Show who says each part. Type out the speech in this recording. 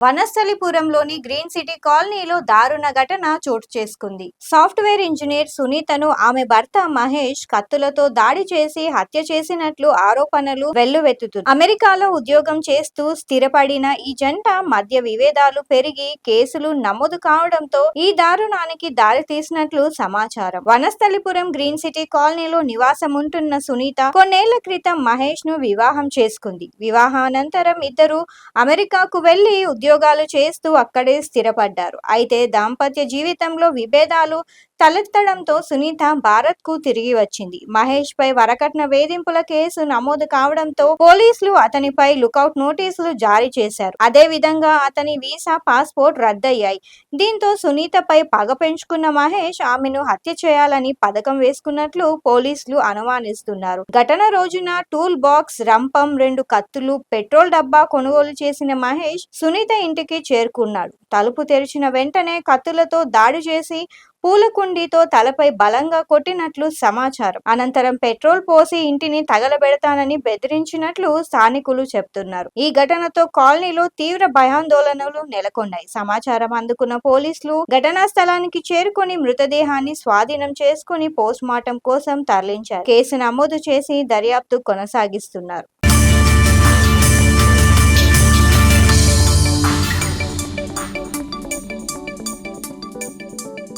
Speaker 1: వనస్థలిపురంలోని green city కాలనీలో దారుణ ఘటన చోటు చేసుకుంది. సాఫ్ట్వేర్ ఇంజనీర్ సునీతను ఆమె భర్త మహేష్ కత్తులతో దాడి చేసి హత్య చేసినట్లు ఆరోపణలు వెల్లువెత్తుతుంది అమెరికాలో ఉద్యోగం చేస్తూ స్థిరపడిన ఈ జంట మధ్య విభేదాలు పెరిగి కేసులు నమోదు కావడంతో ఈ దారుణానికి దారి తీసినట్లు సమాచారం. వనస్థలిపురం గ్రీన్ సిటీ కాలనీలో నివాసం ఉంటున్న సునీత కొన్నేళ్ళ క్రితం మహేష్ను వివాహం చేసుకుంది. వివాహానంతరం ఇద్దరు అమెరికాకు వెళ్ళి ఉద్యోగాలు చేస్తూ అక్కడే స్థిరపడ్డారు. అయితే దాంపత్య జీవితంలో విభేదాలు తలెత్తడంతో సునీత భారత్కు తిరిగి వచ్చింది. మహేష్ పై వరకట్న వేధింపుల కేసు నమోదు కావడంతో పోలీసులు అతనిపై లుకౌట్ నోటీసులు జారీ చేశారు. అదే విధంగా అతని వీసా పాస్పోర్ట్ రద్దయ్యాయి. దీంతో సునీతపై పగ పెంచుకున్న మహేష్ ఆమెను హత్య చేయాలని పథకం వేసుకున్నట్లు పోలీసులు అనుమానిస్తున్నారు. ఘటన రోజున టూల్ బాక్స్ రంపం రెండు కత్తులు పెట్రోల్ డబ్బా కొనుగోలు చేసిన మహేష్ సునీత ఇంటికి చేరుకున్నాడు. తలుపు తెరిచిన వెంటనే కత్తులతో దాడి చేసి పూల కుండీతో తలపై బలంగా కొట్టినట్లు సమాచారం. అనంతరం పెట్రోల్ పోసి ఇంటిని తగలబెడతానని బెదిరించినట్లు స్థానికులు చెప్తున్నారు. ఈ ఘటనతో కాలనీలో తీవ్ర భయాందోళనలు నెలకొన్నాయి. సమాచారం అందుకున్న పోలీసులు ఘటనా స్థలానికి చేరుకుని మృతదేహాన్ని స్వాధీనం చేసుకుని పోస్ట్ మార్టం కోసం తరలించారు. కేసు నమోదు చేసి దర్యాప్తు కొనసాగిస్తున్నారు.